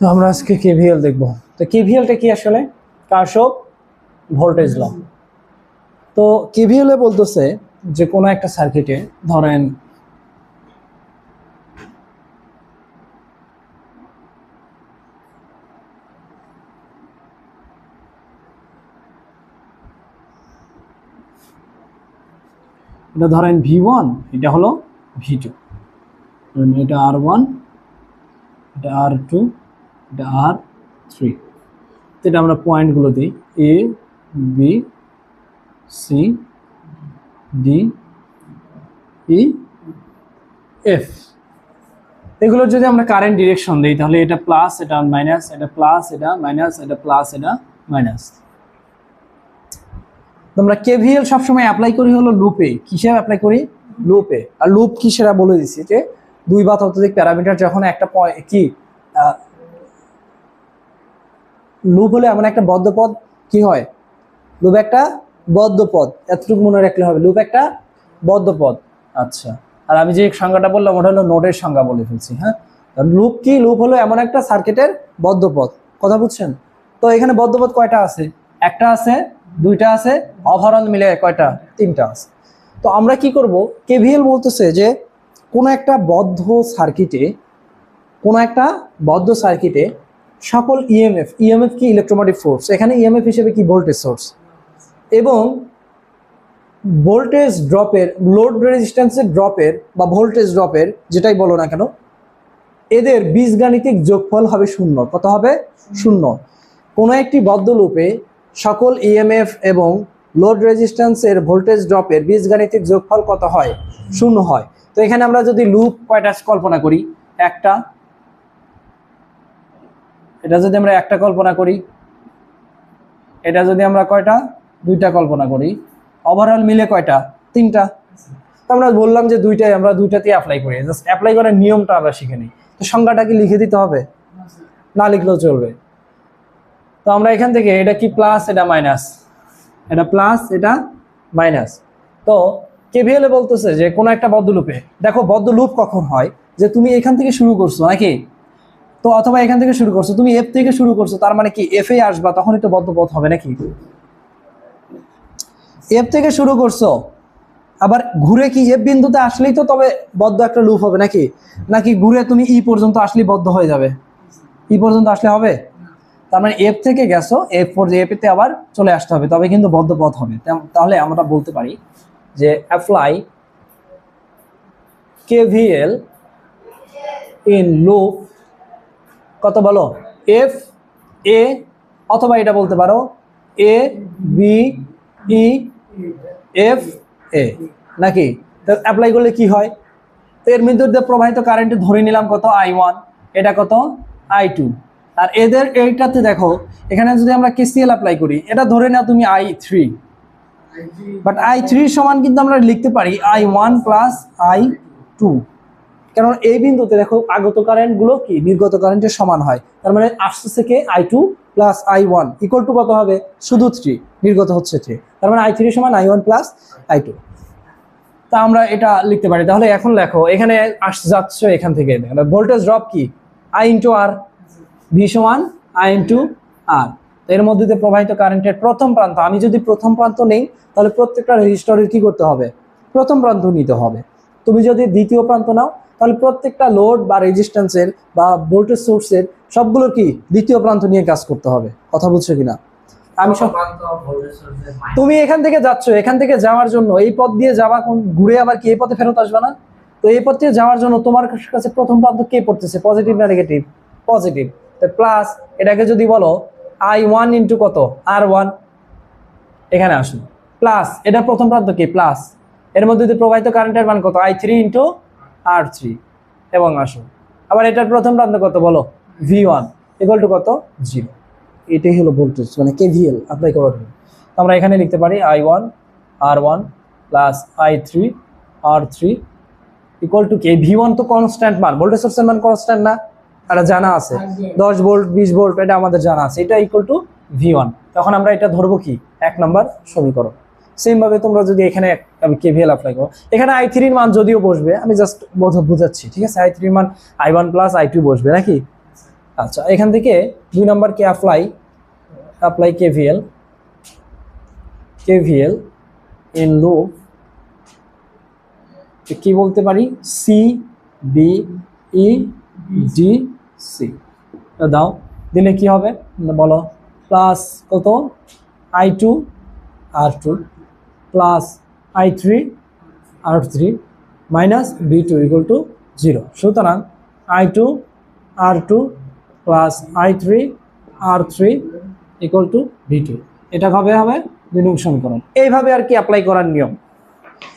তো আমরা আজকে কেভিএল দেখব। তো কেভিএলটা কি আসলে? Kirchhoff's voltage law. তো কেভিএল বলতেছে যে, কোনো একটা সার্কিটে ধরেন, এটা ধরেন ভি ওয়ান এটা হলো ভি টু এটা আর ওয়ান এটা আর টু এটা আর থ্রি এটা আমরা পয়েন্টগুলো দিই। A B C D E F এগুলোর যদি আমরা কারেন্ট ডিরেকশন দিই, তাহলে এটা প্লাস এটা মাইনাস এটা প্লাস এটা মাইনাস এটা প্লাস এটা মাইনাস আমরা কেভিএল সবসময় অ্যাপ্লাই করি হলো লুপে কিসে অ্যাপ্লাই করি? লুপে আর লুপ কি সেটা বলে দিচ্ছি যে দুই বা ততোধিক প্যারামিটার যখন একটা কি? লুপ হলে এমন একটা বদ্ধ পদ কি হয়? লুপ একটা বদ্ধ পদ। এতটুকু মনে রাখলে হবে। লুপ একটা বদ্ধ পদ। আচ্ছা। আর আমি যে সংজ্ঞাটা বললাম, ওটা হলো নোডের সংজ্ঞা বলে ফেলছি হ্যাঁ? লুপ কি? লুপ হলো এমন একটা সার্কিটের বদ্ধ পদ। কথা বুঝছেন? তো এখানে বদ্ধ পদ কয়টা আছে? একটা আছে, দুইটা আছে ওভারঅল মিলে কয়টা? তিনটা আছে। তো আমরা কি করব? কেভিএল বলতেছে যে কোনো একটা বদ্ধ সার্কিটে, কোনো একটা বদ্ধ সার্কিটে সকল E ইএমএফ ইএমএফ কি ইলেকট্রোমোটিভ ফোর্স এখানে ইএমএফ হিসেবে কি ভোল্টেজ সোর্স এবং ভোল্টেজ ড্রপের লোড রেজিস্ট্যান্সের ড্রপের বা ভোল্টেজ ড্রপের যেটাই বলো না কেন, এদের বীজগাণিতিক যোগফল হবে শূন্য। কত হবে? শূন্য। কোনো একটি বদ্ধ লুপে সকল ইএমএফ এবং লোড রেজিস্ট্যান্সের ভোল্টেজ ড্রপের বীজগাণিতিক যোগফল কত হয়? শূন্য হয়। তো এখানে আমরা যদি লুপ কয়টা কল্পনা করি? একটা এটা যদি আমরা একটা কল্পনা করি, এটা যদি আমরা কয়টা? দুইটা কল্পনা করি। ওভারঅল মিলে কয়টা? তিনটা। তো আমরা বললাম যে দুইটাই, আমরা দুইটাতেই অ্যাপ্লাই করি। জাস্ট অ্যাপ্লাই করার নিয়মটা আমরা শিখে নিই। তো সংখ্যাটা কি লিখে দিতে হবে? না লিখলেও চলবে। তো আমরা এখান থেকে, এটা কি প্লাস এটা মাইনাস এটা প্লাস এটা মাইনাস তো কেভিএল বলতেছে যে কোনো একটা বদ্ধ লুপে দেখো বদ্ধ লুপ কখন হয়? যে তুমি এখান থেকে শুরু করছ, নাকি? তো অথবা এখান থেকে শুরু করছ, তুমি এফ থেকে শুরু করছ, তার মানে কি এফ এ আসবা তখনই তো বদ্ধ পথ হবে নাকি? এফ থেকে শুরু করছ, আবার ঘুরে কি এফ বিন্দুতে আসলেই তো তবে বদ্ধ একটা লুপ হবে নাকি? নাকি ঘুরে তুমি ই পর্যন্ত আসলেই বদ্ধ হয়ে যাবে? ই পর্যন্ত আসলে হবে? তার মানে এফ থেকে গেছো এফ ফোর এফ তে আবার চলে আসতে হবে, তবে কিন্তু বদ্ধ পথ হবে তাহলে আমরা বলতে পারি যে অ্যাপ্লাই কেভিএল ইন লুপ কত বলো? এফ এ অথবা এটা বলতে পারো এ বি ই এফ এ নাকি? তো অ্যাপ্লাই করলে কি হয়? তো এর দিয়ে প্রবাহিত কারেন্ট ধরে নিলাম কত? আই ওয়ান এটা কত? আই টু আর এদের এইটাতে দেখো এখানে যদি আমরা কেসিএল অ্যাপ্লাই করি এটা ধরে নাও তুমি I three but I three সমান কিন্তু আমরা লিখতে পারি I one plus I two কারণ এই বিন্দুতে দেখো আগত কারেন্টগুলো কি? নির্গত কারেন্টের সমান হয়। তার মানে আসছে থেকে I two plus I one equal to কত হবে? শুধু থ্রি নির্গত হচ্ছে থ্রি তার মানে আই থ্রি সমান I one plus I two তা আমরা এটা লিখতে পারি। তাহলে এখন লেখো এখানে আস যাচ্ছে এখান থেকে। ভোল্টেজ ড্রপ কি? আই ইন্টু আর ভি সমান আই ইন্টু আর এর মধ্যে দিয়ে প্রবাহিত কারেন্টের প্রথম প্রান্ত, আমি যদি প্রথম প্রান্ত নেই, তাহলে প্রত্যেকটা রেজিস্টরের কি করতে হবে? প্রথম প্রান্ত নিতে হবে। তুমি যদি দ্বিতীয় প্রান্ত নাও তাহলে প্রত্যেকটা লোড বা রেজিস্ট্যান্সের বা ভোল্টেজ সোর্সের সবগুলোর কি দ্বিতীয় প্রান্ত নিয়ে কাজ করতে হবে? কথা বুঝছ কিনা? আমি সব তুমি এখান থেকে যাচ্ছ এখান থেকে যাওয়ার জন্য এই পথ দিয়ে যাওয়া কোন ঘুরে আবার কি এই পথে ফেরত আসবে না? তো এই পথ দিয়ে যাওয়ার জন্য তোমার কাছে প্রথম প্রান্ত কে পড়তেছে? পজিটিভ না নেগেটিভ পজিটিভ প্লাস এটাকে যদি বলো আই ওয়ান ইন্টু কত? আর ওয়ান এখানে আসুন। প্লাস এটা প্রথম প্রান্ত কি? প্লাস এর মধ্যে দিয়ে প্রবাহিত কারেন্টের মান কত? I three into R three এবং আসুন আবার এটার প্রথম প্রান্ত কত বলো? ভি ওয়ান ইকুয়াল টু কত? জিরো এটাই হলো ভোল্টেজ মানে কে কেভিএল অ্যাপ্লাই করার জন্য। তো আমরা এখানে লিখতে পারি I one R one plus I three R three equal to K V one তো কনস্ট্যান্ট মান ভোল্টেজ সোর্সের মান কনস্ট্যান্ট না? এটা জানা আছে। দশ ভোল্ট বিশ ভোল্ট এটা আমাদের জানা আছে। এটা ইকুয়াল টু ভি ওয়ান তখন আমরা এটা ধরবো কি? এক নম্বর সমীকরণ। সেম ভাবে তোমরা যদি এখানে কেভিএল অ্যাপ্লাই করো এখানে আই থ্রির মান যদিও বসবে, আমি জাস্ট বুঝাচ্ছি, ঠিক আছে? আই থ্রির মান I one plus I two বসবে নাকি? আচ্ছা এখান থেকে দুই নাম্বারকে apply apply KVL KVL in loop কি বলতে পারি? C B E D C দাও, দিলে কি হবে? বলো প্লাস কত? I two R two plus I three R three minus B two equal to zero সুতরাং I two R two plus I three R three equal to V two এটা কবে হবে দুই নং সমীকরণ। এইভাবে আর কি অ্যাপ্লাই করার নিয়ম।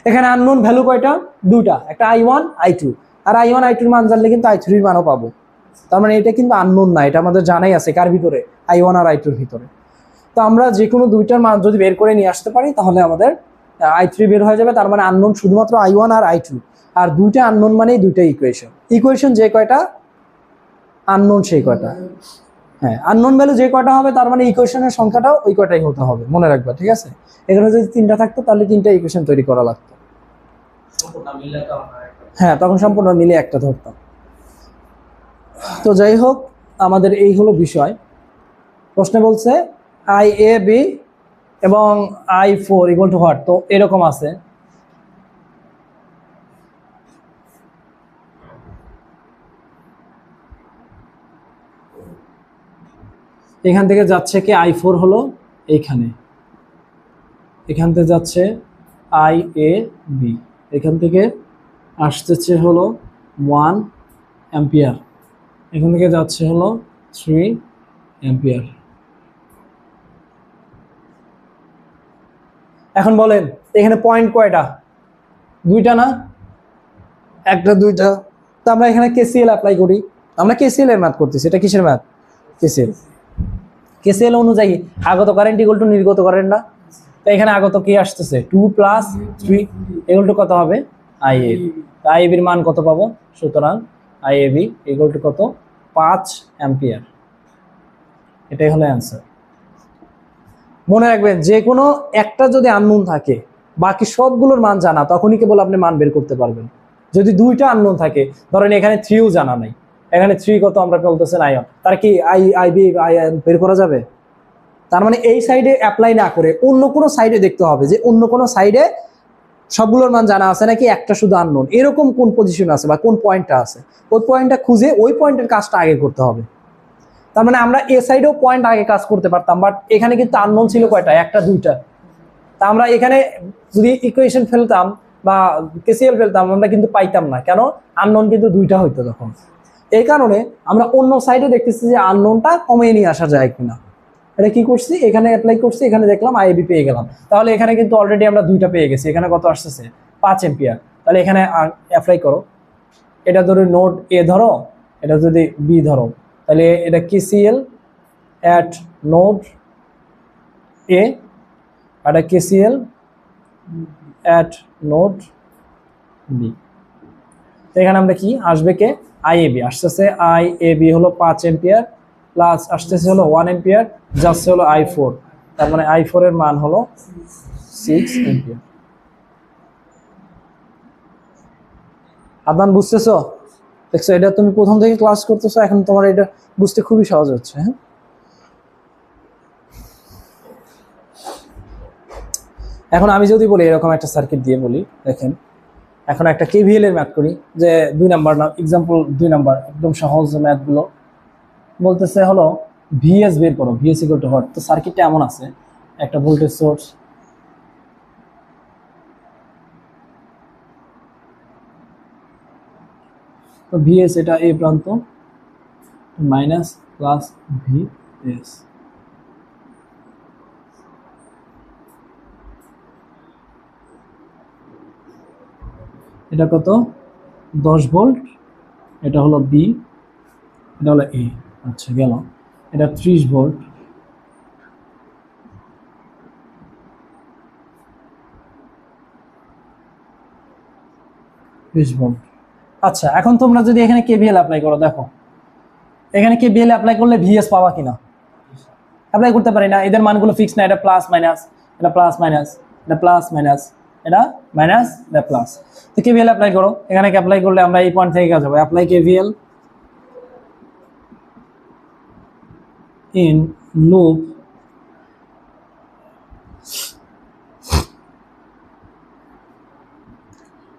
এখানে আননোন ভ্যালু কয়টা? দুটা একটা আই ওয়ান আই টু আর আই ওয়ান আই টুর মান জানলে কিন্তু আই থ্রির মানও পাবো। তার মানে এটা কিন্তু আননোন না, এটা আমাদের জানাই আছে কার ভিতরে? আই ওয়ান আর আই টুর ভিতরে। তো আমরা যে কোনো দুইটার মান যদি বের করে নিয়ে আসতে পারি, তাহলে আমাদের আই থ্রি বের হয়ে যাবে, তার মানে আননোন শুধুমাত্র আই ওয়ান আর আই টু আর দুইটা আননোন মানেই দুইটা ইকুয়েশন ইকুয়েশন যে কয়টা? আননোন সেই কয়টা। হ্যাঁ আননোন ভ্যালু যে কয়টা হবে, তার মানে ইকুয়েশনের সংখ্যাটাও ওই কয়টাই হতে হবে, মনে রাখবা, ঠিক আছে? এখানে যদি তিনটা থাকতো, তাহলে তিনটা ইকুয়েশন তৈরি করা লাগতো। হ্যাঁ তখন সম্পূর্ণ মিলে একটা ধরতাম। তো যাই হোক, আমাদের এই হলো বিষয়। প্রশ্নে বলছে আই এ বি এবং I four equal to what তো এরকম আছে। এখান থেকে যাচ্ছে কি? আই ফোর হলো এইখানে। এখান থেকে যাচ্ছে আই এ বি এখান থেকে আসতেছে হলো ওয়ান অ্যাম্পিয়ার এখান থেকে যাচ্ছে হলো থ্রি অ্যাম্পিয়ার এখন বলেন, এখানে পয়েন্ট কয়টা? দুইটা না? একটা, দুইটা। তো আমরা এখানে কেসিএল অ্যাপ্লাই করি। আমরা কেসিএল এর ম্যাথ করতেছি, এটা কিসের ম্যাথ কেসিএল কেসিএল অনুযায়ী আগত কারেন্ট ইকুয়াল টু নির্গত কারেন্ট না? তো এখানে আগত কি আসতেছে? Two plus three equal to কত হবে? আই এ আই এবির মান কত পাবো? সুতরাং আই এ বি ইকুয়াল কত? পাঁচ অ্যাম্পিয়ার। এটাই হলো অ্যান্সার মনে রাখবেন, যে কোনো একটা যদি আননোন থাকে, বাকি সবগুলোর মান জানা, তখনই কেবল আপনি মান বের করতে পারবেন। যদি দুইটা আননোন থাকে, ধরেন এখানে থ্রিও জানা নাই, এখানে থ্রি কত আমরা বলতেছেন আয়ন তার কি আই আই বি আয়ন বের করা যাবে? তার মানে এই সাইডে অ্যাপ্লাই না করে অন্য কোনো সাইডে দেখতে হবে, যে অন্য কোনো সাইডে সবগুলোর মান জানা আছে নাকি একটা শুধু আননোন এরকম কোন পজিশন আছে বা কোন পয়েন্টটা আছে? ওই পয়েন্টটা খুঁজে, ওই পয়েন্টের কাজটা আগে করতে হবে। তার মানে আমরা এ সাইডেও পয়েন্ট আগে কাজ করতে পারতাম বাট এখানে কিন্তু আননোন ছিল কয়টা? একটা, দুইটা। তা আমরা এখানে যদি ইকুয়েশন ফেলতাম বা কেসিএল ফেলতাম, আমরা কিন্তু পাইতাম না। কেন? আননোন কিন্তু দুইটা হইতো তখন। এই কারণে আমরা অন্য সাইডে দেখতেছি যে আননোনটা কমিয়ে নিয়ে আসা যায় কিনা। এটা কি করছি? এখানে অ্যাপ্লাই করছি, এখানে দেখলাম আইবি পেয়ে গেলাম। তাহলে এখানে কিন্তু অলরেডি আমরা দুইটা পেয়ে গেছি। এখানে কত আসতেছে? পাঁচ এম্পিয়ার তাহলে এখানে অ্যাপ্লাই করো। এটা ধরো নোট এ ধরো, এটা যদি বি ধরো। তাহলে এটা কেসিএল অ্যাট নোট এ আর কেসিএল অ্যাট নোট বি তো এখানে আমরা কি? আসবে কে? আই এ বি আসতেছে আই এ বি হলো পাঁচ এম্পিয়ার প্লাস আসতেছে হলো ওয়ান এম্পিয়ার যাচ্ছে হলো আই ফোর তার মানে আই ফোর এর মান হলো সিক্স এম্পিয়ার আদান বুঝতেছো? দেখছ, এটা তুমি প্রথম থেকে ক্লাস করতেছো, এখন তোমার এটা বুঝতে খুবই সহজ হচ্ছে হ্যাঁ? এখন আমি যদি বলি, এরকম একটা সার্কিট দিয়ে বলি, দেখেন, এখন একটা কেভিএল এর ম্যাথ করি, যে দুই নাম্বার না এক্সাম্পল দুই নাম্বার, একদম সহজ ম্যাথগুলো বলতেছে হলো ভিএস বের করো ভিএস ইকুয়াল টু হট তো সার্কিটটা এমন আছে, একটা ভোল্টেজ সোর্স তো ভিএস এটা এ প্রান্ত মাইনাস প্লাস ভি এস এটা কত? দশ ভোল্ট, এটা হলো বি এটা হলো এ আচ্ছা গেল। এটা ত্রিশ ভোল্ট। বিশ ভোল্ট। আচ্ছা এখন তোমরা যদি এখানে কেভিএল অ্যাপ্লাই করো, দেখো। এখানে কেভিএল অ্যাপ্লাই করলে ভিএস পাওয়া কিনা? অ্যাপ্লাই করতে পারি না, এদের মানগুলো ফিক্স না, এটা প্লাস মাইনাস এটা প্লাস মাইনাস এটা প্লাস মাইনাস এটা মাইনাস এটা প্লাস তো কেভিএল অ্যাপ্লাই করো, এখানে অ্যাপ্লাই করলে আমরা এই পয়েন্ট থেকে হবে অ্যাপ্লাই কেভিএল ইন লুপ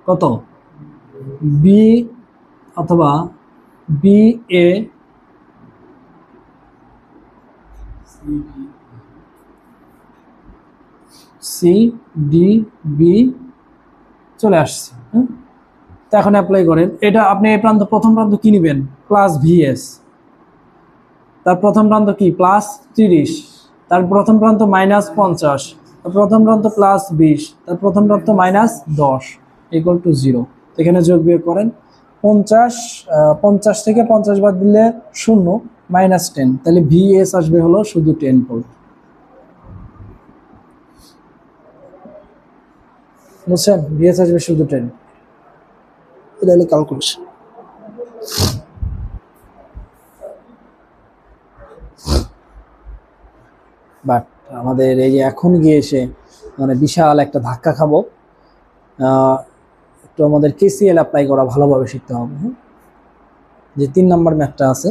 কত? বি অথবা B A C D B চলে আসছে? তো এখন অ্যাপ্লাই করেন। এটা আপনি এই প্রান্ত, প্রথম প্রান্ত কি নেবেন? প্লাস ভিএস তার প্রথম প্রান্ত কি? প্লাস তিরিশ। তার প্রথম প্রান্ত মাইনাস পঞ্চাশ। তার প্রথম প্রান্ত প্লাস বিশ। তার প্রথম প্রান্ত মাইনাস দশ ইকুয়াল টু জিরো এখানে যোগ বিয়োগ করেন পঞ্চাশ পঞ্চাশ থেকে পঞ্চাশ বাদ দিলে শূন্য মাইনাস টেন তাহলে ভিএস আসবে হলো শুধু টেন ভোল্ট বুঝছেন? ভিএস আসবে শুধু টেন এটা হলো ক্যালকুলেশন বাট আমাদের এই যে এখন গিয়ে এসে মানে বিশাল একটা ধাক্কা খাব। একটু আমাদের কেসিএল অ্যাপ্লাই করা ভালোভাবে শিখতে হবে হ্যাঁ? যে তিন নম্বর ম্যাথটা আছে।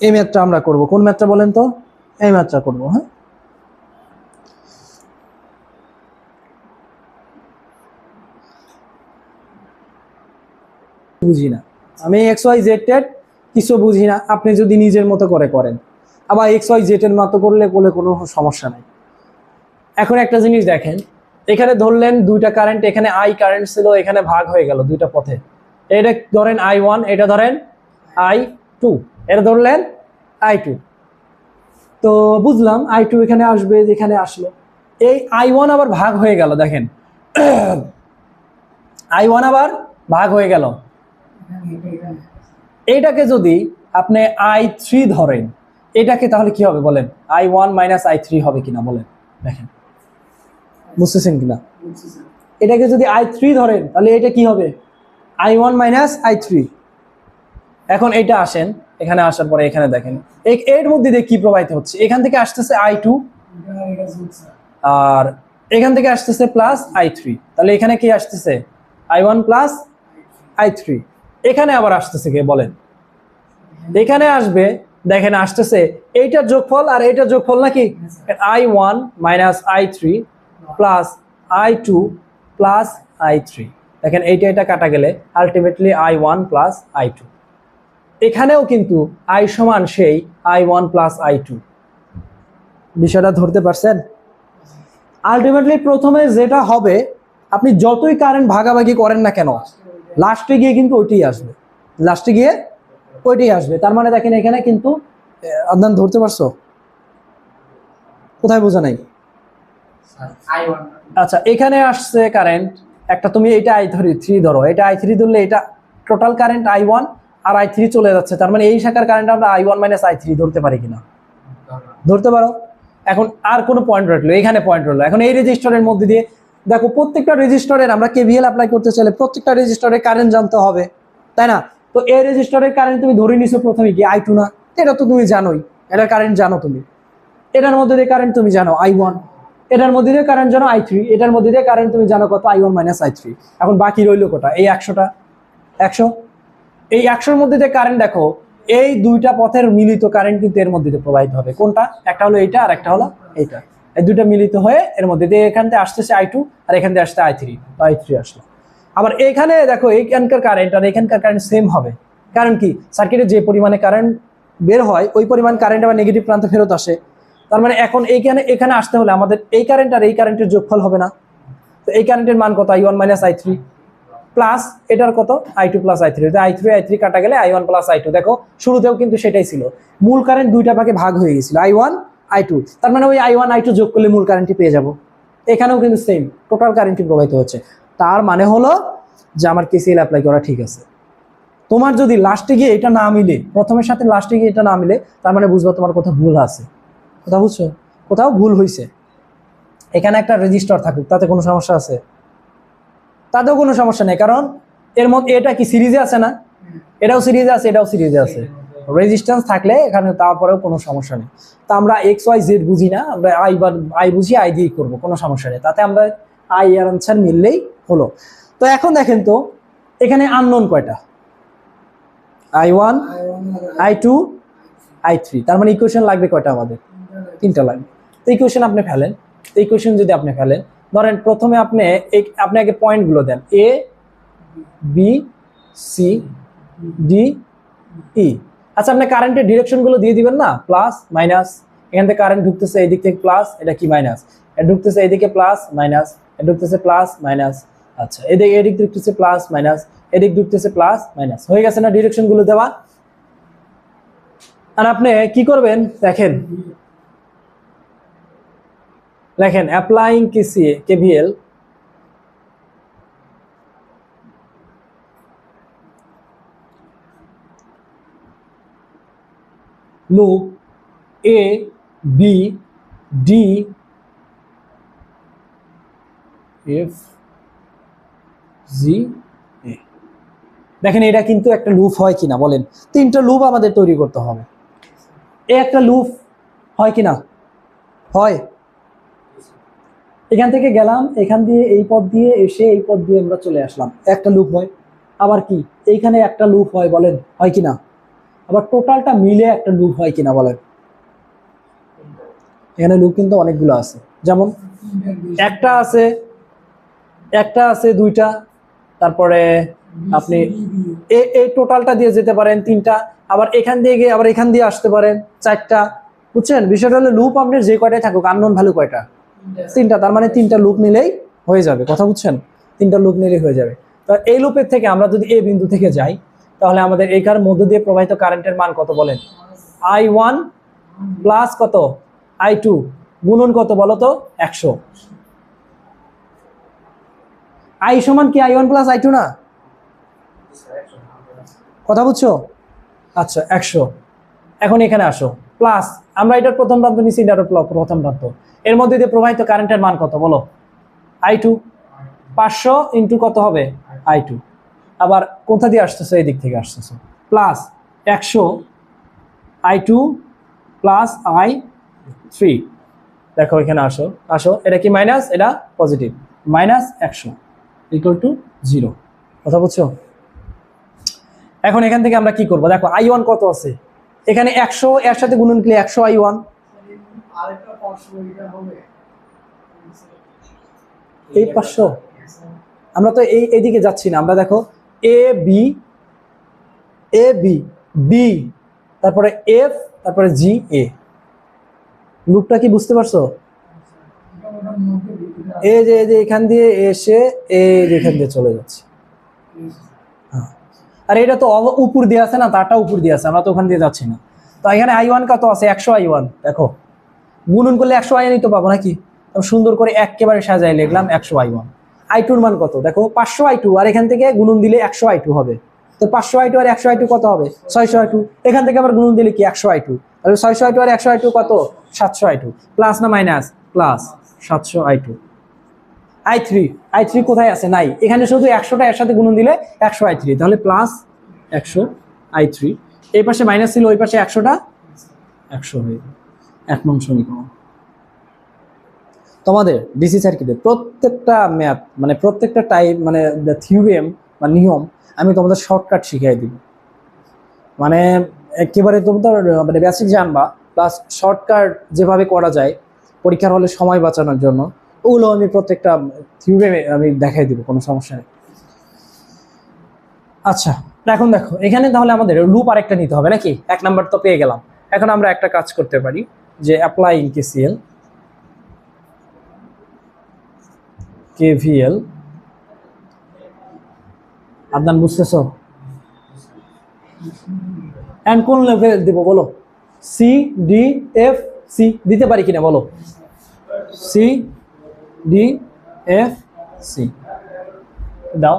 এই ম্যাথটা আমরা করব। কোন ম্যাথটা বলেন তো? এই ম্যাথটা করব হ্যাঁ? বুঝি না আমি এক্স ওয়াই জেড কিছু বুঝি না আপনি যদি নিজের মতো করে করেন। আবার এক্স ওয়াই জেড এর মতো করলে বলে কোনো সমস্যা নাই। এখন একটা জিনিস দেখেন, এখানে ধরলেন দুইটা কারেন্ট এখানে আই কারেন্ট ছিল, এখানে ভাগ হয়ে গেল দুইটা পথে। এটা ধরেন আই ওয়ান এটা ধরেন আই টু এটা ধরলেন আই টু তো বুঝলাম আই টু এখানে আসবে যেখানে আসলো। এই আই ওয়ান আবার ভাগ হয়ে গেল, দেখেন। আই ওয়ান আবার ভাগ হয়ে গেল। এইটাকে যদি আপনি আই থ্রি ধরেন এটাকে তাহলে কি হবে বলেন? I one minus I three হবে কিনা বলেন? দেখেন। বুঝতেছেন কিনা? এটাকে যদি আই থ্রি ধরেন, তাহলে এটা কি হবে? I one minus I three এখন এইটা আসেন, এখানে আসার পরে এখানে দেখেন। এর মধ্যে দিয়ে কি প্রবাহিত হচ্ছে? এখান থেকে আসতেছে আই টু আর এখান থেকে আসতেছে প্লাস আই থ্রি তাহলে এখানে কি আসতেছে? I one plus I three এখানে আবার আসতেছে কে? বলেন। এখানে আসবে দেখেন আসতেছে এইটার যোগফল আর এইটার যোগফল নাকি? I one minus I three plus I two plus I three দেখেন এইটা এটা কাটা গেলে ultimately I one plus I two এখানেও কিন্তু আই সমান সেই I one plus I two বিষয়টা ধরতে পারছেন? আলটিমেটলি প্রথমে যেটা হবে, আপনি যতই কারেন্ট ভাগাভাগি করেন না কেন লাস্টে গিয়ে কিন্তু ওইটাই আসবে। লাস্টে গিয়ে ওইটাই আসবে? তার মানে দেখেন এখানে কিন্তু আহ, আদনান ধরতে পারছ? কোথায় বোঝা নাই? আচ্ছা এখানে আসছে কারেন্ট একটা তুমি এটা আই ধরি থ্রি ধরো। এটা আই থ্রি ধরলে এটা টোটাল কারেন্ট আই ওয়ান আর আই থ্রি চলে যাচ্ছে। তার মানে এই শাখার কারেন্ট আমরা I one minus I three ধরতে পারি কিনা? ধরতে পারো? এখন আর কোনো পয়েন্ট রাখল এখানে পয়েন্ট রইল। এখন এই রেজিস্টারের মধ্যে দিয়ে দেখো প্রত্যেকটা রেজিস্টারের আমরা কেভিএল অ্যাপ্লাই করতে চাইলে প্রত্যেকটা রেজিস্টারের কারেন্ট জানতে হবে। তাই না? তো এই রেজিস্টারের কারেন্ট তুমি ধরে নিছো প্রথমে কি আই টু না, এটা তো তুমি জানোই। এটার কারেন্ট জানো তুমি। এটার মধ্যে দিয়ে কারেন্ট তুমি জানো আই ওয়ান এটার মধ্যে দিয়ে কারেন্ট জানো আই থ্রি এটার মধ্যে দিয়ে কারেন্ট তুমি জানো কত I one minus I three এখন বাকি রইল কোটা? এই একশোটা। একশো? এই একশোর মধ্যে দিয়ে কারেন্ট দেখো, এই দুইটা পথের মিলিত কারেন্ট কিন্তু এর মধ্যে দিয়ে প্রবাহিত হবে। কোনটা? একটা হলো এইটা আর একটা হলো এইটা। এই দুইটা মিলিত হয়ে এর মধ্যে দিয়ে এখান থেকে আসতেছে আই টু আর এখান থেকে আসছে আই থ্রি আই থ্রি আসলো। আবার এখানে দেখো এইখানকার কারেন্ট আর এখানকার কারেন্ট সেম হবে। কারণ কি? সার্কিটে যে পরিমাণে কারেন্ট বের হয়, ওই পরিমাণ কারেন্ট আবার নেগেটিভ প্রান্তে ফেরত আসে। তার মানে এখন এইখানে, এখানে আসতে হলে আমাদের এই কারেন্ট আর এই কারেন্টের যোগফল হবে না। তো এই কারেন্টের মান কত? I one minus I three plus এটার কত? I two plus I three I three I three কাটা গেলে I one plus I two দেখো, শুরুতেও কিন্তু সেটাই ছিল। মূল কারেন্ট দুইটা ভাগে ভাগ হয়ে গেছিল আই ওয়ান আই টু তার মানে ওই আই ওয়ান আই টু যোগ করলে মূল কারেন্টটি পেয়ে যাব। এখানেও কিন্তু সেম টোটাল কারেন্টটি প্রবাহিত হচ্ছে। তার মানে হলো যে আমার কেসিএল অ্যাপ্লাই করা ঠিক আছে। তোমার যদি লাস্টে গিয়ে এটা না মিলে, প্রথমের সাথে লাস্টে গিয়ে এটা না মিলে, তার মানে বুঝব তোমার কোথাও ভুল আছে। কোথাও বুঝছ? কোথাও ভুল হয়েছে এখানে একটা রেজিস্টার থাকুক, তাতে কোনো সমস্যা আছে? তাতেও কোনো সমস্যা নেই, কারণ এর মধ্যে এটা কি সিরিজে আছে না? এটাও সিরিজে আছে, এটাও সিরিজে আছে। রেজিস্ট্যান্স থাকলে এখানে তারপরেও কোনো সমস্যা নেই। তা আমরা এক্স ওয়াই জেড বুঝি না, আমরা আই বা আই বুঝি আই দিয়েই করব, কোনো সমস্যা নেই। তাতে আমরা আই আর আনসার মিললেই হলো। তো এখন দেখেন তো, এখানে আননোন কয়টা? I one I two I three তার মানে ইকুয়েশন লাগবে কয়টা আমাদের? তিনটা লাগবে। তো ইকুয়েশন আপনি ফেলেন। তো ইকুয়েশন যদি আপনি ফেলেন, ধরেন প্রথমে আপনি আপনি আগে পয়েন্টগুলো দেন। A B C D E আচ্ছা আপনি কারেন্টের ডিরেকশনগুলো দিয়ে দিবেন না? প্লাস মাইনাস এখান থেকে কারেন্ট ঢুকতেছে এই দিক থেকে প্লাস এটা কি মাইনাস এটা ঢুকতেছে এইদিকে প্লাস মাইনাস এটা ঢুকতেছে প্লাস মাইনাস আচ্ছা এদিক এদিক ঢুকতেছে প্লাস মাইনাস এদিক ঢুকতেছে প্লাস মাইনাস হয়ে গেছে না ডিরেকশনগুলো দেওয়া? আর আপনি কি করবেন? দেখেন। লেখেন applying কেসিএ KVL loop A B D F, A. দেখেন এটা কিন্তু একটা লুপ হয় কিনা বলেন। তিনটা লুপ আমাদের তৈরি করতে হবে। এ একটা লুপ হয় কিনা? হয়। এখান থেকে গেলাম এখান দিয়ে এই পথ দিয়ে এসে এই পথ দিয়ে আমরা চলে আসলাম। একটা লুপ হয়। আবার কি? এইখানে একটা লুপ হয় বলেন। হয় কিনা? আবার টোটালটা মিলে একটা লুপ হয় কিনা বলেন। এখানে লুপ কিন্তু অনেকগুলো আছে। যেমন একটা আছে একটা আছে দুইটা। তারপরে আপনি এ- এই টোটালটা দিয়ে যেতে পারেন তিনটা আবার এখান দিয়ে গিয়ে আবার এখান দিয়ে আসতে পারেন চারটা। বুঝছেন? বিষয়টা হলো লুপ আপনার যে কয়টাই থাকুক আননোন ভ্যালু কয়টা? তিনটা তার মানে তিনটা লুপ নিলেই হয়ে যাবে। কথা বুঝছেন? তিনটা লুপ নিলেই হয়ে যাবে। তো এই লুপের থেকে আমরা যদি এ বিন্দু থেকে যাই তাহলে আমাদের এখার মধ্য দিয়ে প্রবাহিত কারেন্টের মান কত বলেন? আই ওয়ান প্লাস কত? আই টু গুণন কত বলো তো একশো। আই সমান কি? I one plus I two না? কথা বুঝছ? আচ্ছা একশো। এখন এখানে আসো। প্লাস, আমরা এটার প্রথম প্রান্ত নিচ্ছি প্রথম প্রান্ত। এর মধ্যে দিয়ে প্রবাহিত কারেন্টের মান কত, বলো? I two. পাঁচশো ইন্টু কত হবে? I two. আবার কোথা দিয়ে আসতেছে? এই দিক থেকে আসতেছে। প্লাস, একশো, I two plus I three. দেখো, এখানে আসো। আসো, এটা কি মাইনাস? এটা পজিটিভ। মাইনাস একশো। ইকুয়াল টু জিরো কথা বুঝছ? এখন এখান থেকে আমরা কি করব? দেখো আই ওয়ান কত আছে? এখানে একশো, এর সাথে গুণন করলে একশো আই ওয়ান এই পাঁচশো? আমরা তো এই, এদিকে যাচ্ছি না। আমরা দেখো A B A B B তারপরে এফ তারপরে জি এ লুপটা কি বুঝতে পারছ এটা ওটার মধ্যে ভিতরে আছে। এই যে এই যে এখান দিয়ে এসে এই যে এখান দিয়ে চলে যাচ্ছে। হ্যাঁ। আর এটা তো উপর দিয়ে আছে না, তারটা উপর দিয়ে আছে, আমরা তো ওখান দিয়ে যাচ্ছি না। তো এখানে আই ওয়ান কত আছে, একশো আই ওয়ান দেখো। গুণন করলে একশো আই তো পাবো নাকি? তো সুন্দর করে একেবারে সাজায় লিখলাম একশো আই ওয়ান আই টুর মান কত? দেখো, পাঁচশো আই টু আর এখান থেকে গুণন দিলে একশো আই টু হবে। তো পাঁচশো আই টু আর একশো আই টু কত হবে? ছয়শো আই টু এখান থেকে আবার গুণন দিলে কি একশো আই টু তাহলে ছয়শো আই টু আর একশো আই টু কত? সাতশো আই টু প্লাস না মাইনাস প্লাস সাতশো I two I three I three কোথায় আছে? নাই। এখানে শুধু একশোটা এর সাথে গুণন দিলে একশো আই থ্রি তাহলে প্লাস একশো আই থ্রি এই পাশে মাইনাস ছিল, ওই পাশে একশোটা একশো হয়ে এক নং সমীকরণ। তোমাদের ডিসি সার্কিটের প্রত্যেকটা ম্যাথ মানে প্রত্যেকটা টাইপ মানে থিওরিয়াম বা নিয়ম আমি তোমাদের শর্টকাট শিখিয়ে দিব। মানে একেবারে তোমাদের মানে বেসিক জানবা প্লাস শর্টকাট যেভাবে করা যায়, পরীক্ষার হলে সময় বাঁচানোর জন্য। ওগুলো আমি প্রত্যেকটা থিওরিয়ামে আমি দেখাই দিব, কোনো সমস্যা নেই। আচ্ছা এখন দেখো, এখানে তাহলে আমাদের লুপ আরেকটা নিতে হবে নাকি? এক নাম্বার তো পেয়ে গেলাম। এখন আমরা একটা কাজ করতে পারি যে অ্যাপ্লাই কেসিএল কেভিএল আদনান, বুঝতেছো? অ্যান্ড কোন লেভেল দিব বলো? সি ডি এফ সি দিতে পারি কিনা বলো? সি ডি এফ সি দাও।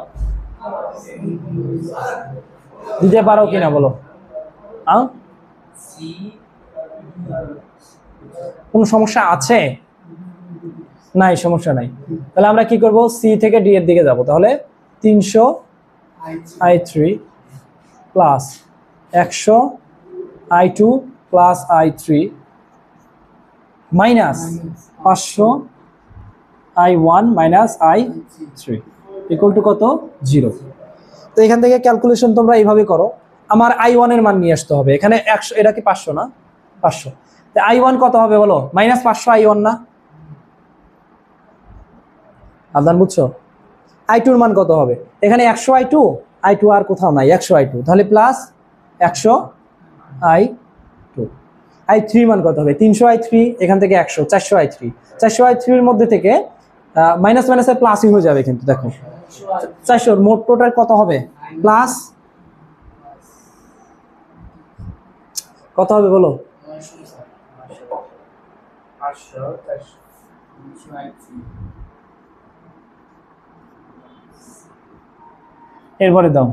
দিতে পারো কিনা বলো? কোনো সমস্যা আছে? নাই, সমস্যা নাই। তাহলে আমরা কি করব? সি থেকে ডি এর দিকে যাব। তাহলে তিনশো আই থ্রি প্লাস একশো I two plus I three minus পাঁচশো I one minus I three equal to কত? জিরো তো এখান থেকে ক্যালকুলেশন তোমরা এইভাবে করো। আমার আই ওয়ানের মান নিয়ে আসতে হবে। এখানে একশো, এটা কি পাঁচশো না? পাঁচশো। তো আই ওয়ান কত হবে বলো? মাইনাস পাঁচশো আই ওয়ান না? আদান, বুঝছ? আই টুর মান কত হবে? এখানে একশো আই টু আই টু আর কোথাও নাই। একশো আই টু তাহলে প্লাস একশো আই টু আই থ্রি মান কত হবে? তিনশো আই থ্রি এখান থেকে একশো, চারশো আই থ্রি চারশো আই থ্রির মধ্যে থেকে মাইনাস মাইনাসে প্লাসই হয়ে যাবে কিন্তু, দেখো। চারশোর মোট টোটাল কত হবে? প্লাস কত হবে বলো? এরপরে দাও।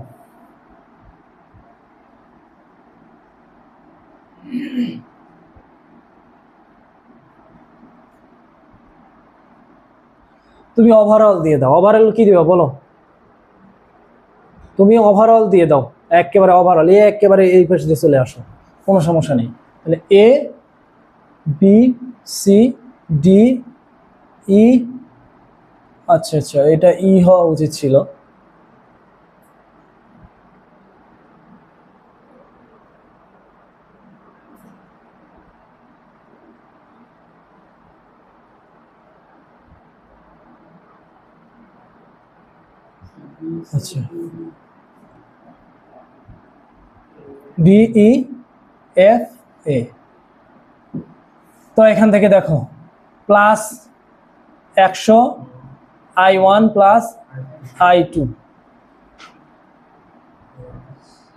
তুমি ওভারঅল দিয়ে দাও। ওভারঅল কি দিবে বলো? তুমি ওভারঅল দিয়ে দাও। একেবারে ওভারঅল এ একেবারে এই পাশে দিয়ে চলে আসো। কোনো সমস্যা নেই। তাহলে A B C D E আচ্ছা আচ্ছা এটা ই হওয়া উচিত ছিল। আচ্ছা। ডি ই এফ এ তো এখান থেকে দেখো প্লাস একশো I one plus I two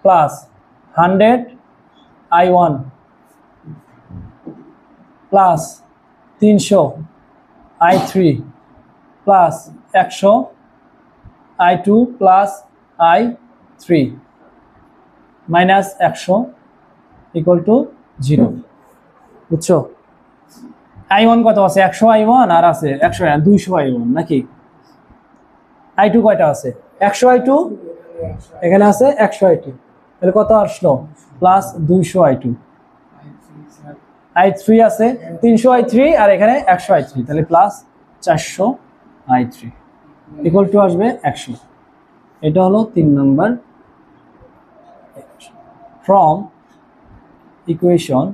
plus hundred I one plus তিনশো আই থ্রি প্লাস একশো I two plus I three minus একশো ইকুয়াল টু জিরো বুঝছ? আই ওয়ান কত আছে? একশো আই ওয়ান আর আছে? একশো দুইশো আই ওয়ান নাকি? আই টু কয়টা আছে? একশো আই টু এখানে আছে একশো আই টু তাহলে কত আসলো? প্লাস দুইশো আই টু আই থ্রি আছে, তিনশো আই থ্রি আর এখানে একশো আই থ্রি তাহলে প্লাস চারশো আই থ্রি ইকুয়াল টু আসবে একশো। এটা হলো তিন নম্বর from equation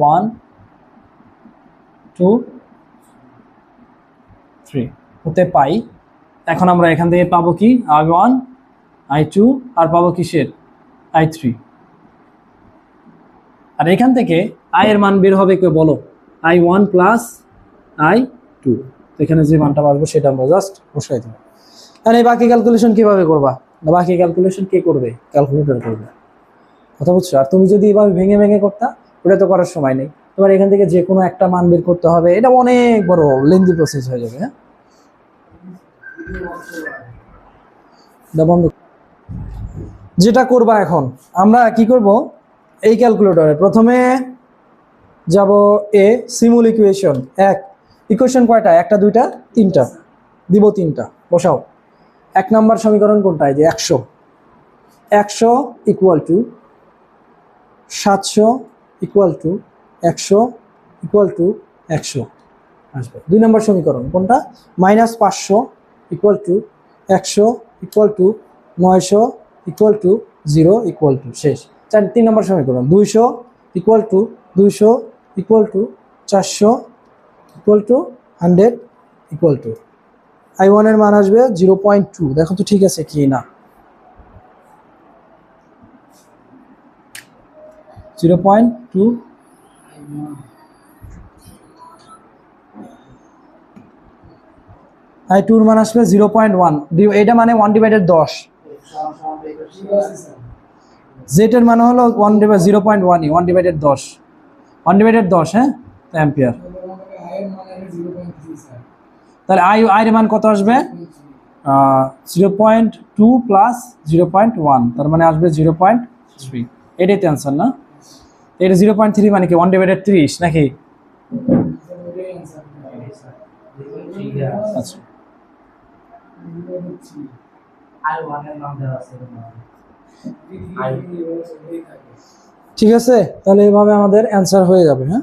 one two three হতে পাই। এখন আমরা এখান থেকে পাবো কি? আই ওয়ান আই টু আর পাবো কিসের? আই থ্রি আর এখান থেকে আই এর মান বের হবে কেউ বলো? I one plus I two এখানে যে মানটা আসবে সেটা আমরা জাস্ট বসাই দেবো। আর এই বাকি ক্যালকুলেশন কীভাবে করবা? বাকি ক্যালকুলেশন কে করবে? ক্যালকুলেটর করবে। কথা বুঝছ? আর তুমি যদি এভাবে ভেঙে ভেঙে করতা, ওটা তো করার সময় নেই। তোমার এখান থেকে যে কোনো একটা মান বের করতে হবে, এটা অনেক বড় লেন্দি প্রসেস হয়ে যাবে হ্যাঁ? যেটা করবা এখন, আমরা কি করব? এই ক্যালকুলেটরে প্রথমে যাব এ সিমুল ইকুয়েশন এক ইকুয়েশন কয়টা? একটা, দুইটা, তিনটা। দিব তিনটা। বসাও। এক নাম্বার সমীকরণ কোনটা যে একশো। একশো ইকুয়াল টু সাতশো ইকুয়াল টু একশো ইকুয়াল টু একশো। আসবে। দুই নম্বর সমীকরণ কোনটা? মাইনাস পাঁচশো ইকুয়াল টু একশো ইকুয়াল টু নয়শো equal to zero equal to শেষ। চার, তিন নম্বর সমীকরণ। দুইশো ইকুয়াল টু দুইশো ইকুয়াল টু চারশো equal to hundred equal to I ওয়ানের মান আসবে জিরো পয়েন্ট টু দেখো তো ঠিক আছে কি না। জিরো পয়েন্ট টু আই টুর মান আসবে জিরো পয়েন্ট ওয়ান এটা মানে ওয়ান ডিভাইডেড দশ। জেটের মানে হলো one divide zero point one one divided দশ। ওয়ান ডিভাইডেড দশ হ্যাঁ? অ্যাম্পিয়ার তাহলে আই আইয়ের মান কত আসবে? Zero point two plus zero point one তার মানে আসবে জিরো পয়েন্ট থ্রি এটাই তো অ্যান্সার না? এটা জিরো পয়েন্ট থ্রি মানে কি? ওয়ান ডিভাইডেড ত্রিশ নাকি? আচ্ছা। ঠিক আছে? তাহলে এভাবে আমাদের অ্যান্সার হয়ে যাবে হ্যাঁ?